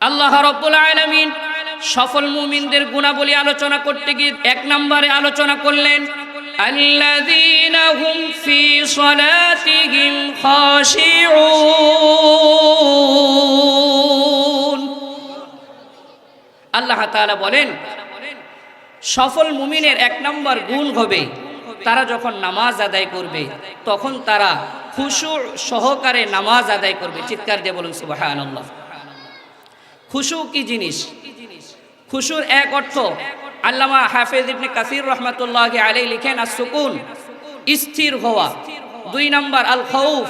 আল্লাহ রব্বুল আলামিন সফল মুমিনদের গুণাবলী আলোচনা করতে গিয়ে এক নম্বরে আলোচনা করলেন الذين هم في صلاتهم خاشعون আল্লাহ তাআলা বলেন সফল মুমিনের এক নম্বর গুণ হবে তারা যখন নামাজ আদায় করবে তখন তারা খুশু সহকারে নামাজ আদায় করবে চিৎকার দিয়ে বলুন সুবহানাল্লাহ খুশু কি জিনিস? খুশুর এক অর্থ, আল্লামা হাফেজ ইবনে কাসির রহমাতুল্লাহ আলাই লিখেন আর সুকুন স্থির হওয়া। দুই নাম্বার আল খৌফ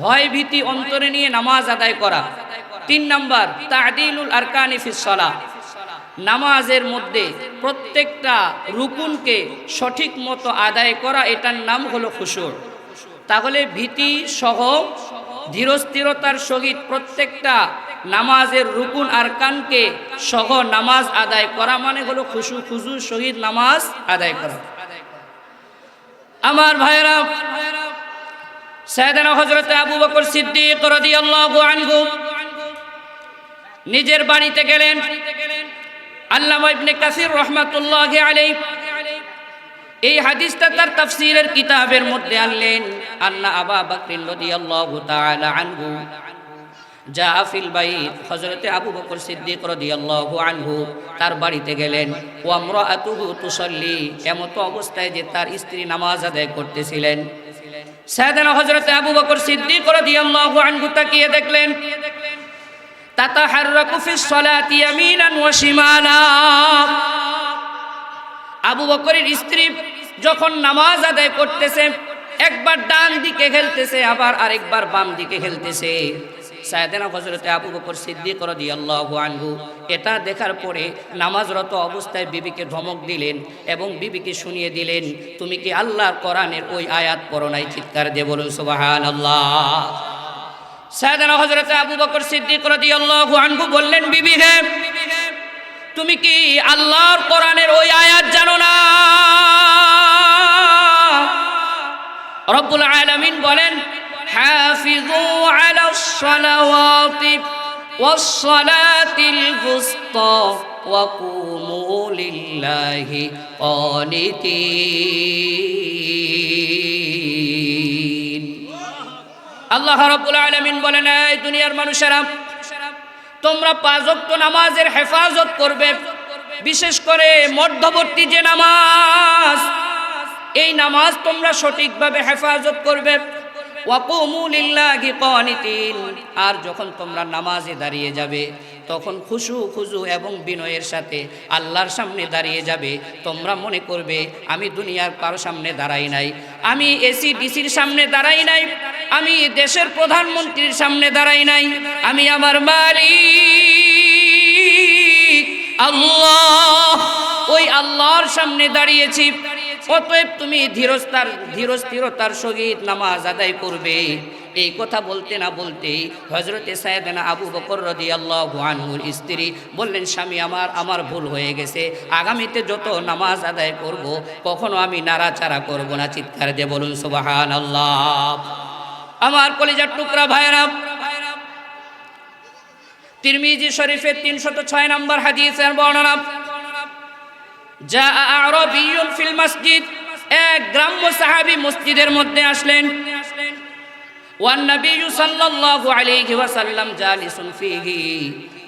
ভয় ভীতি অন্তরে নিয়ে নামাজ আদায় করা। তিন নাম্বার, তাদিলুল আরকানি ফিসলা নামাজের মধ্যে প্রত্যেকটা রুকুনকে সঠিক মতো আদায় করা, এটার নাম হলো খুশুর। তাহলে ভীতি সহ ধীরস্থিরতার সহিত প্রত্যেকটা নামাজের রুকুন আর কানকে সহ নামাজ আদায় করা মানে হলো খুশু, খুজুর সহিত নামাজ আদায় করা। আমার ভাইরা সাইদানা হজরত আবু বকর সিদ্দিক রাদিয়াল্লাহু নিজের বাড়িতে গেলেন। কাসির এই কিতাবের মধ্যে আনলেন। আল্লাহ আবা যা আফিল বাইত হযরতে আবু বকর সিদ্দিক রাদিয়াল্লাহু আনহু তার বাড়িতে গেলেন। ও আমরাতুহু তুসাল্লি, এমত অবস্থায় যে তার স্ত্রী নামাজ আদায় করতেছিলেন। আবু বকর দেখলেন আবু বকরের স্ত্রী যখন নামাজ আদায় করতেছে, একবার ডান দিকে খেলতেছে, আবার আরেকবার বাম দিকে খেলতেছে। সায়দেনা হজরতে আবু বকর সিদ্দিক রাদিয়াল্লাহু আনহু, এটা দেখার পরে নামাজরত অবস্থায় বিবিকে ধমক দিলেন এবং বিবিকে শুনিয়ে দিলেন, তুমি কি আল্লাহর কোরআনের ওই আয়াত পড়ো নাই? চিৎকার দিয়ে বলুন, সুবহানাল্লাহ। সায়দানা হজরতে আবু বকর সিদ্দিক রাদিয়াল্লাহু আনহু বললেন, বিবি তুমি কি আল্লাহর কোরআনের ওই আয়াত জানো না? রব্বুল আলামিন বলেন সালাওয়াতি ওয়াস সালাতিল বুসতা ওয়া কুমু লিল্লাহি কানিতিন আল্লাহ রাব্বুল আলামিন বলেন, এই দুনিয়ার মানুষেরা, তোমরা পাঁচ ওয়াক্ত নামাজের হেফাজত করবে। বিশেষ করে মধ্যবর্তী যে নামাজ, এই নামাজ তোমরা সঠিকভাবে হেফাজত করবে। আর যখন তোমরা নামাজে দাঁড়িয়ে যাবে, তখন খুশু, খুজু এবং বিনয়ের সাথে আল্লাহর সামনে দাঁড়িয়ে যাবে। তোমরা মনে করবে, আমি দুনিয়ার কারও সামনে দাঁড়াই নাই। আমি এসি, ডিসির সামনে দাঁড়াই নাই। আমি দেশের প্রধানমন্ত্রীর সামনে দাঁড়াই নাই। আমি আমার মালিক। আল্লাহ, ওই আল্লাহর সামনে দাঁড়িয়েছি। অতএব তুমি ধীরস্তার ধীরস্থিরতার সহিত নামাজ আদায় করবে। এই কথা বলতে না বলতেই হজরতে সাহেবেনা আবু বকর রদি আল্লাহ আনহুর স্ত্রী বললেন, স্বামী, আমার আমার ভুল হয়ে গেছে। আগামীতে যত নামাজ আদায় করব, কখনো আমি নাড়াচাড়া করব না। চিৎকার দিয়ে বলুন সুবাহান আল্লাহ আমার কলিজার টুকরা ভাইরা তিরমিজি শরীফের তিনশত ছয় নম্বর হাদিসের বর্ণনা যা ফিল এক গ্রাম্য সাহাবী মসজিদের মধ্যে আসলেন। ওয়ান নবী সাল্লাল্লাহু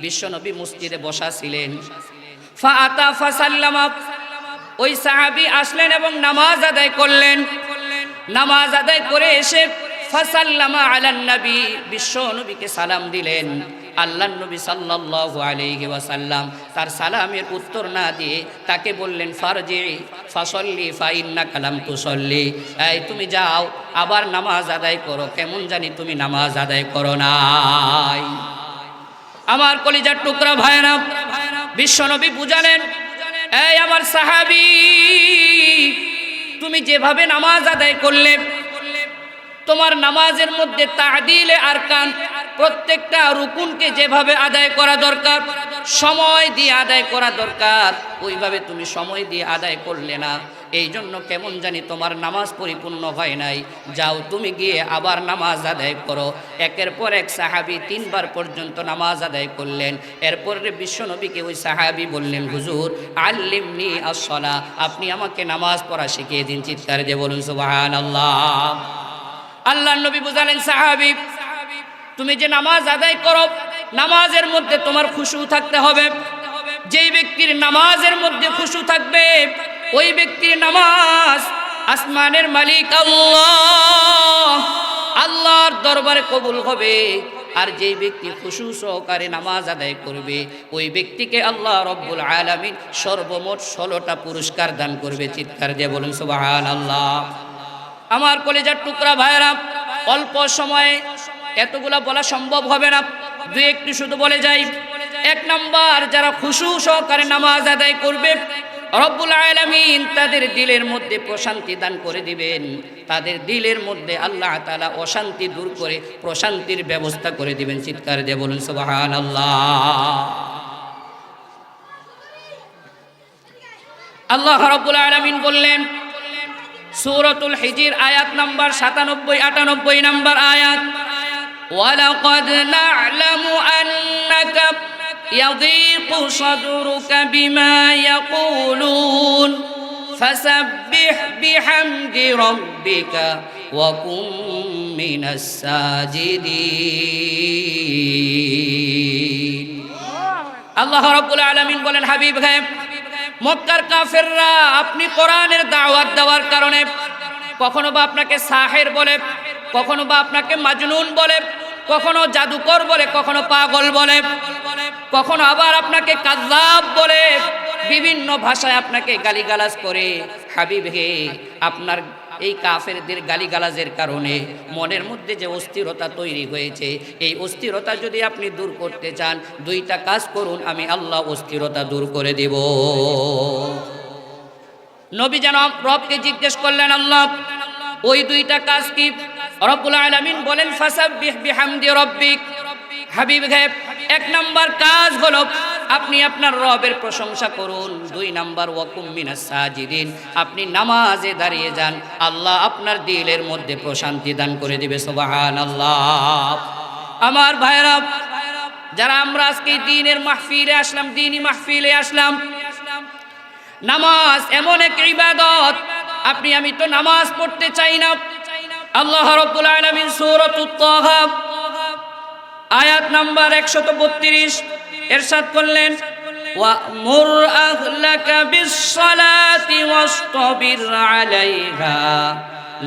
বিশ্বনবী মসজিদে বসা ছিলেন। ওই সাহাবী আসলেন এবং নামাজ আদায় করলেন। নামাজ আদায় করে এসে সালাম দিলেন। আল্লাহ নবী সাল্লাল্লাহু আলাইহি ওয়াসাল্লাম তার সালামের উত্তর না দিয়ে তাকে বললেন, ফারজি ফাসল্লি ফাইন্না কালাম তুসল্লি এই, তুমি যাও, আবার নামাজ আদায় করো, কেমন জানি তুমি নামাজ আদায় করো নাই। আমার কলিজার টুকরা ভাইরা বিশ্বনবী বুঝালেন, এই, আমার সাহাবি, তুমি যেভাবে নামাজ আদায় করলে, তোমার নামাজের মধ্যে তাদিলে আর কান প্রত্যেকটা রুকুনকে যেভাবে আদায় করা দরকার, সময় দিয়ে আদায় করা দরকার, ওইভাবে তুমি সময় দিয়ে আদায় করলে না। এই জন্য কেমন জানি তোমার নামাজ পরিপূর্ণ হয় নাই। যাও তুমি গিয়ে আবার নামাজ আদায় করো। একের পর এক সাহাবি তিনবার পর্যন্ত নামাজ আদায় করলেন। এরপরে বিশ্বনবীকে ওই সাহাবি বললেন, হুজুর, আল্লিমনি আসলা আপনি আমাকে নামাজ পড়া শিখিয়ে দিন, চিৎকার দিয়ে বলুন সুবাহান আল্লাহ আল্লাহ নবী বুঝালেন, সাহাবি তুমি যে নামাজ আদায় করো, নামাজের মধ্যে তোমার খুশু থাকতে হবে। যেই ব্যক্তির নামাজের মধ্যে খুশু থাকবে, ওই ব্যক্তির নামাজ আসমানের মালিক আল্লাহ। আল্লাহর দরবারে কবুল হবে। আর যেই ব্যক্তি খুশু সহকারে নামাজ আদায় করবে, ওই ব্যক্তিকে আল্লাহ রব্বুল আলামিন সর্বমোট ষোলোটা পুরস্কার দান করবে। চিৎকার দিয়ে বলুন সুবাহান আল্লাহ আমার কলেজার টুকরা ভাইরা অল্প সময়ে এতগুলা বলা সম্ভব হবে না। দু একটু শুধু বলে যাই। এক নাম্বার, যারা খুশু সহকারে নামাজ আদায় করবে, রব্বুল আলামিন তাদের দিলের মধ্যে প্রশান্তি দান করে দিবেন। তাদের দিলের মধ্যে আল্লাহ তালা অশান্তি দূর করে প্রশান্তির ব্যবস্থা করে দিবেন। চিৎকার দিয়ে বলুন, সুবহানাল্লাহ। আল্লাহ রাব্বুল আলামিন বললেন, সূরাতুল হিজির আয়াত নাম্বার 97 98 নাম্বার আয়াত না'লামু আন্নাকা ইয়াযীকু সাদরুকা বিমা ইয়াকুলুন ফাসাব্বিহ বিহামদি রাব্বিকা ওয়া কুম মিনাস সাজিদিন আল্লাহ রাব্বুল আলামিন বলেন, হাবিব ভাই মক্কার কাফেররা আপনি কোরআনের দাওয়াত দেওয়ার কারণে কখনো বা আপনাকে সাহের বলে, কখনো বা আপনাকে মাজনুন বলে কখনো জাদুকর বলে, কখনো পাগল বলে, কখনো আবার আপনাকে কাজাব বলে। বিভিন্ন ভাষায় আপনাকে গালিগালাজ করে। হাবিব হে, আপনার এই কাফেরদের গালিগালাজের কারণে মনের মধ্যে যে অস্থিরতা তৈরি হয়েছে, এই অস্থিরতা যদি আপনি দূর করতে চান, দুইটা কাজ করুন, আমি আল্লাহ অস্থিরতা দূর করে দেব। নবী যেন রবকে জিজ্ঞেস করলেন, আল্লাহ, ওই দুইটা কাজ কি? রব্বুল আলামিন বলেন বিহামদি হাবিব এক নাম্বার কাজ হলো আপনি আপনার রবের প্রশংসা করুন। দুই নাম্বার, ওয়াকুম মিনাস সাজিদিন। আপনি নামাজে দাঁড়িয়ে যান। আল্লাহ আপনার দিলের মধ্যে প্রশান্তি দান করে দিবে সুবাহান আল্লাহ আমার ভাইরা যারা আমরা আজকে দিনের মাহফিলে আসলাম দিনই মাহফিলে আসলাম, নামাজ এমন এক ইবাদত। আপনি, আমি তো নামাজ পড়তে চাই না। আল্লাহ রাব্বুল আলামিন সূরাতুত তাহা, আয়াত নাম্বার 132 এরশাদ করলেন আহলাকা বিস-সালাতি ওয়াসতাবির আলাইহা,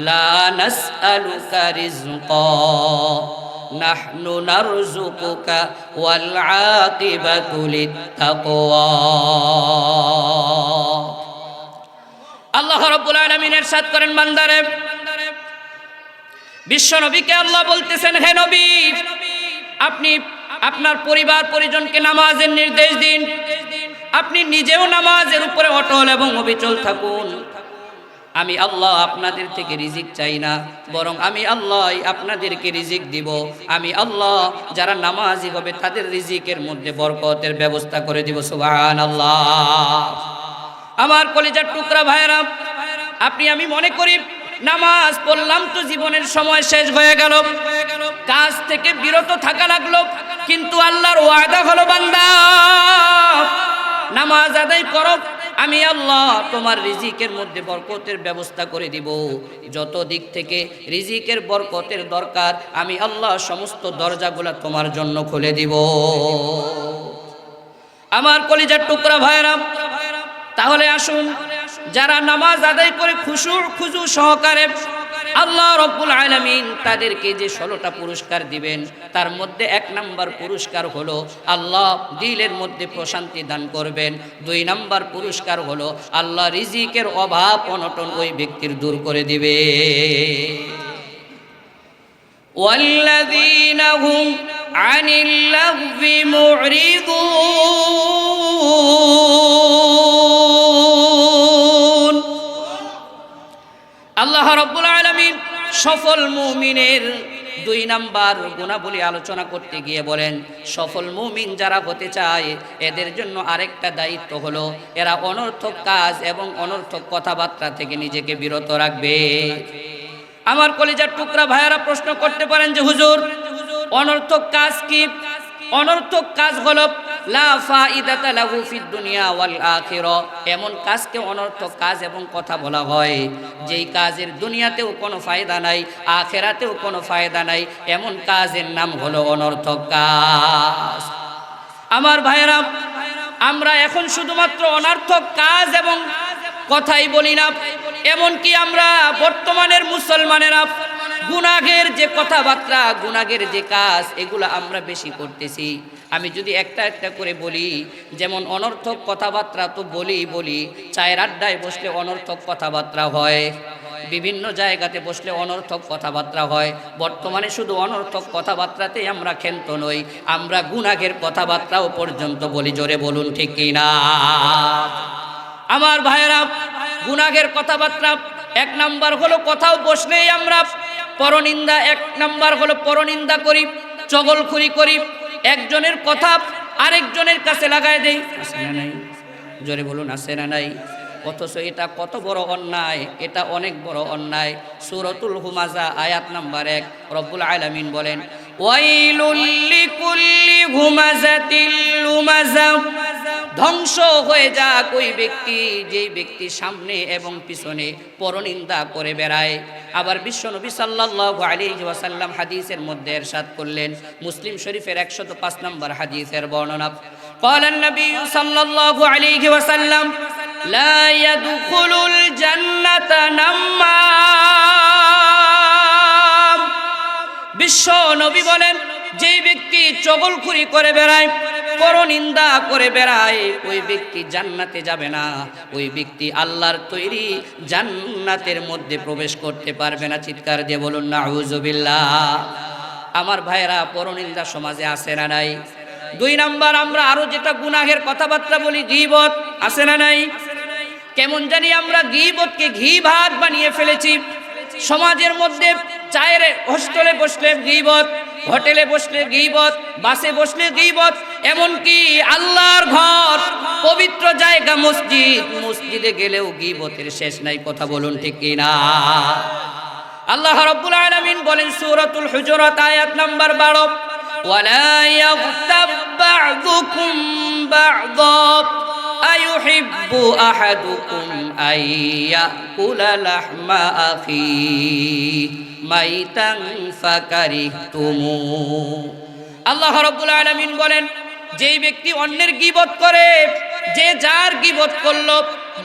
লা নাসআলুকা রিজকা নাহনু নারযুকুকা ওয়াল আকিবাতু লিত্তাকওয়া। আল্লাহ রব্বুল আলামিন এরশাদ করেন বান্দারে বিশ্ব নবীকে আল্লাহ বলতেছেন, হে নবী, আপনি আপনার পরিবার, পরিজনকে নামাজের নির্দেশ দিন। আপনি নিজেও নামাজের উপরে অটল এবং অবিচল থাকুন। আমি আল্লাহ আপনাদের থেকে রিজিক চাই না, বরং আমি আল্লাহ আপনাদেরকে রিজিক দিব। আমি আল্লাহ যারা নামাজি হবে, তাদের রিজিকের মধ্যে বরকতের ব্যবস্থা করে দিব সুবহান আল্লাহ আমার কলেজার টুকরা ভাইরা আপনি, আমি মনে করি নামাজ পড়লাম তো জীবনের সময় শেষ হয়ে গেল। কাজ থেকে বিরত থাকা লাগল, কিন্তু আল্লাহর ওয়াদা হলো বান্দা, নামাজ আদায় করো, আমি আল্লাহ তোমার রিজিকের মধ্যে বরকতের ব্যবস্থা করে দিব। যত দিক থেকে রিজিকের বরকতের দরকার, আমি আল্লাহ সমস্ত দরজাগুলা তোমার জন্য খুলে দিব। আমার কলিজার টুকরা ভাইরা তাহলে আসুন। যারা নামাজ আদায় করে খুশু খুজু সহকারে আল্লাহ রব্বুল আলামিন তাদেরকে যে ষোলোটা পুরস্কার দিবেন তার মধ্যে এক নাম্বার পুরস্কার হলো আল্লাহ দিলের মধ্যে প্রশান্তি দান করবেন দুই নাম্বার পুরস্কার হলো আল্লাহ রিজিকের অভাব অনটন ওই ব্যক্তির দূর করে দিবে والذين هم عن اللغو معرضون আল্লাহ রব্বুল আলামিন সফল মুমিনের দুই নাম্বার গুণাবলী আলোচনা করতে গিয়ে বলেন, সফল মুমিন যারা হতে চায়, এদের জন্য আরেকটা দায়িত্ব হলো, এরা অনর্থক কাজ এবং অনর্থক কথাবার্তা থেকে নিজেকে বিরত রাখবে। আমার কলিজার টুকরা ভাইয়ারা প্রশ্ন করতে পারেন যে, হুজুর, অনর্থক কাজ কি? অনর্থক কাজ হলো লা দুনিয়া এমন কাজকে অনর্থক কাজ এবং কথা বলা হয়। যেই কাজের দুনিয়াতেও কোনো ফায়দা নাই, আখেরাতেও কোনো ফায়দা নাই, এমন কাজের নাম হলো অনর্থক কাজ। আমার ভাইয়েরা, আমরা এখন শুধুমাত্র অনর্থক কাজ এবং কথাই বলি না। এমনকি আমরা বর্তমানের মুসলমানেরা গুনাগের যে কথাবার্তা গুনাগের যে কাজ, এগুলো আমরা বেশি করতেছি। আমি যদি একটা একটা করে বলি, যেমন অনর্থক কথাবার্তা তো বলি বলি, চায়ের আড্ডায় বসলে অনর্থক কথাবার্তা হয়, বিভিন্ন জায়গাতে বসলে অনর্থক কথাবার্তা হয়, বর্তমানে শুধু অনর্থক কথাবার্তাতেই আমরা ক্ষেন্ত নই, আমরা গুনাগের কথাবার্তাও পর্যন্ত বলি, জোরে বলুন ঠিক কিনা আমার ভাইয়েরা গুনাগের কথাবার্তা এক নাম্বার হলো কোথাও বসলেই আমরা পরনিন্দা, এক নাম্বার হলো পরনিন্দা করি, চগলখুরি করি একজনের কথা আরেকজনের কাছে লাগাই দেই। আছে না নাই? জোরে বলুন আছে না নাই? অথচ এটা কত বড় অন্যায়, এটা অনেক বড় অন্যায়। সুরতুল হুমাজা, আয়াত নাম্বার এক, রব্বুল আলামিন বলেন ওয়াইলুল লিকুল্লি হুমাজাতিল লুমাজা ধ্বংস হয়ে যাক ওই ব্যক্তি যেই ব্যক্তি সামনে এবং পিছনে পরনিন্দা করে বেড়ায় আবার বিশ্বনবী সাল্লাল্লাহু আলাইহি ওয়াসাল্লাম হাদিসের মধ্যে এরশাদ করলেন মুসলিম শরীফের 105 নম্বর হাদিসের বর্ণনা قال النبي صلى الله عليه وسلم لا يدخل الجنة نمام বিশ্ব নবী বলেন, যেই ব্যক্তি চগলখুরি করে বেড়ায়, পরনিন্দা করে বেড়ায়, ওই ব্যক্তি জান্নাতে যাবে না। ওই ব্যক্তি আল্লাহর তৈরি জান্নাতের মধ্যে প্রবেশ করতে পারবে না। চিৎকার দিয়ে বলুন না হুজুবিল্লাহ আমার ভাইয়েরা, পরনিন্দা সমাজে আসে না নাই? দুই নাম্বার, আমরা আরও যেটা গুনাহের কথাবার্তা বলি, গিবত আসে না নাই? কেমন জানি আমরা গিবতকে ঘি ভাত বানিয়ে ফেলেছি। সমাজের মধ্যে চায়ের হোস্টেলে বসলে গিবত, হোটেলে বসলে গিবত, বাসে বসলে গিবত, এমনকি আল্লাহর ঘর, পবিত্র জায়গা, মসজিদ, মসজিদে গেলেও গিবতের শেষ নাই, কথা বলুন ঠিক কিনা? আল্লাহ রাব্বুল আলামিন বলেন, সূরাতুল হুজুরাত, আয়াত নাম্বার 12 ওয়ালা ইয়াগতাব বা'দুকুম বা'দা আইউহিব্বু আহাদুকুম আইয়াকুলা লাহমা আখিহি মাইতাং ফাকারিহতুমু। আল্লাহ রাব্বুল আলামিন বলেন যেই ব্যক্তি অন্যের গীবত করে যে যার গিবত করল,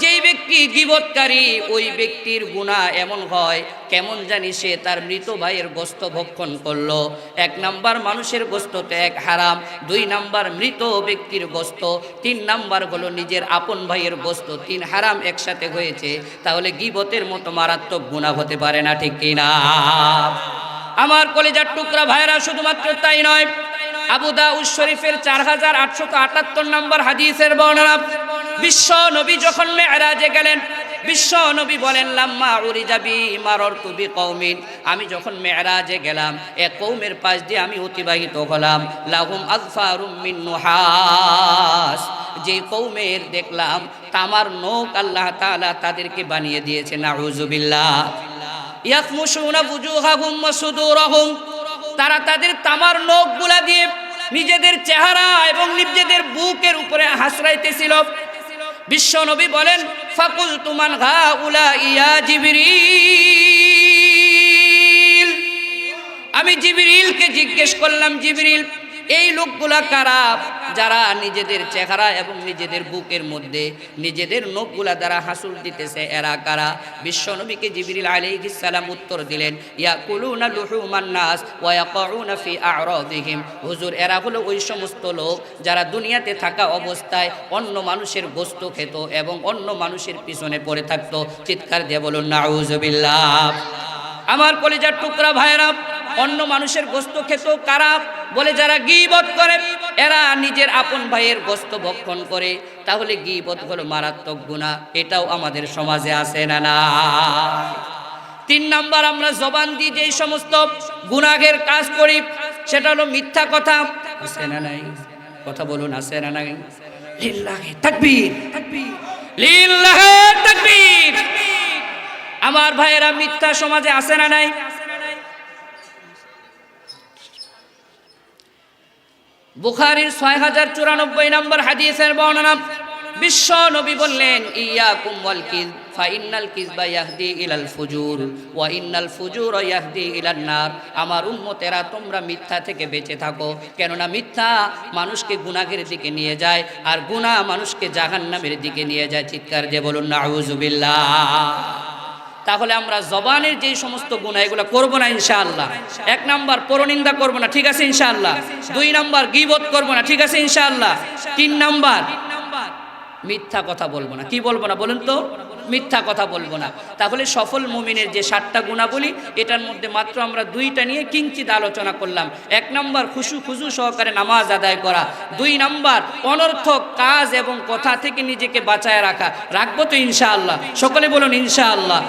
যেই ব্যক্তি গিবতকারী, ওই ব্যক্তির গুণা এমন হয়, কেমন জানি সে তার মৃত ভাইয়ের গোস্ত ভক্ষণ করল। এক নাম্বার মানুষের গোস্ত এক হারাম, দুই নাম্বার মৃত ব্যক্তির গোস্ত, তিন নাম্বার হলো নিজের আপন ভাইয়ের গোস্ত, তিন হারাম একসাথে হয়েছে, তাহলে গিবতের মতো মারাত্মক গুণা হতে পারে না, ঠিক কিনা? আমার কলেজার টুকরা ভাইরা শুধুমাত্র তাই নয়, আবু দাউদ শরীফের চার হাজার আটশত আটাত্তর নম্বর হাদিসের বর্ণনা, বিশ্ব নবী যখন মেয়েরাজে গেলেন, বিশ্ব নবী বলেন, লাম্মা উড়ি যাবি মারর তুবি কৌমিন আমি যখন মেয়েরাজে গেলাম, এ কৌমের পাশ দিয়ে আমি অতিবাহিত হলাম। লাহুম আলফারুম মিন নুহাস। যে কৌমের দেখলাম, তামার নৌক আল্লাহ তালা তাদেরকে বানিয়ে দিয়েছে, নাউজুবিল্লাহ। তারা তাদের তামার নখগুলা দিয়ে নিজেদের চেহারা এবং নিজেদের বুকের উপরে হাসরাইতেছিল। বিশ্ব নবী বলেন ফাকুল তুমান ঘা উলা ইয়া জিবরিল। আমি জিবরিলকে জিজ্ঞেস করলাম, জিবরিল, এই লোকগুলা কারা? যারা নিজেদের চেহারা এবং নিজেদের বুকের মধ্যে নিজেদের নখগুলা দ্বারা হাসুল দিতেছে, এরা কারা? বিশ্বনবীকে জিবরিল আলাইহিস সালাম উত্তর দিলেন, ইয়াকুলুনা লুহুমান নাস ওয়া ইয়াকুনা ফি আ'রাদিহিম। হুজুর, এরা হলো ওই সমস্ত লোক যারা দুনিয়াতে থাকা অবস্থায় অন্য মানুষের গোস্ত খেত এবং অন্য মানুষের পিছনে পড়ে থাকতো। চিৎকার দিয়ে বলুন নাউজুবিল্লাহ আমার কলেজার টুকরা ভাইরা অন্য মানুষের গোস্ত খেত কারা বলে যারা গিবত করে, এরা নিজের আপন ভাইয়ের গোস্ত ভক্ষণ করে। তাহলে গিবত হলো মারাত্মক গুণা এটাও আমাদের সমাজে আসে না না তিন নাম্বার আমরা জবান দিয়ে যেই সমস্ত গুনাহের কাজ করি, সেটা হলো মিথ্যা কথা। আছে না নাই? কথা বলুন, আছে না নাই? লিল্লাহে তাকবীর। লিল্লাহে তাকবীর। আমার ভাইয়েরা মিথ্যা সমাজে আছে না নাই? বুখারীর ছয় হাজার চুরানব্বই নম্বর হাদিসের বর্ণনা, বিশ্ব নবী বললেন ইয়া কুমল কিজ ফাইনাল কিজবা ইয়াহদি ইলাল ফুজুর, ওয়া ইন্নাল ফুজুর ইয়াহদি ইলান নার। আমার উম্মতেরা, তোমরা মিথ্যা থেকে বেঁচে থাকো, কেননা মিথ্যা মানুষকে গুনাহের দিকে নিয়ে যায়, আর গুনাহ মানুষকে জাহান্নামের দিকে নিয়ে যায়। চিৎকার দিয়ে বলুন নাউজুবিল্লাহ তাহলে আমরা জবানের যে সমস্ত গুণা এগুলো করব না ইনশাআল্লাহ। এক নাম্বার পরনিন্দা করব না, ঠিক আছে ইনশাআল্লাহ। দুই নাম্বার গিবত করব না, ঠিক আছে ইনশাআল্লাহ। তিন নাম্বার মিথ্যা কথা বলব না। কি বলব না বলুন তো? মিথ্যা কথা বলব না। তাহলে সফল মুমিনের যে সাতটা গুণাবলী এটার মধ্যে মাত্র আমরা দুইটা নিয়ে কিঞ্চিত আলোচনা করলাম। এক নাম্বার খুশু খুশু সহকারে নামাজ আদায় করা। দুই নাম্বার অনর্থক কাজ এবং কথা থেকে নিজেকে বাঁচায় রাখা। রাখব তো ইনশাআল্লাহ। সকলে বলুন ইনশাআল্লাহ।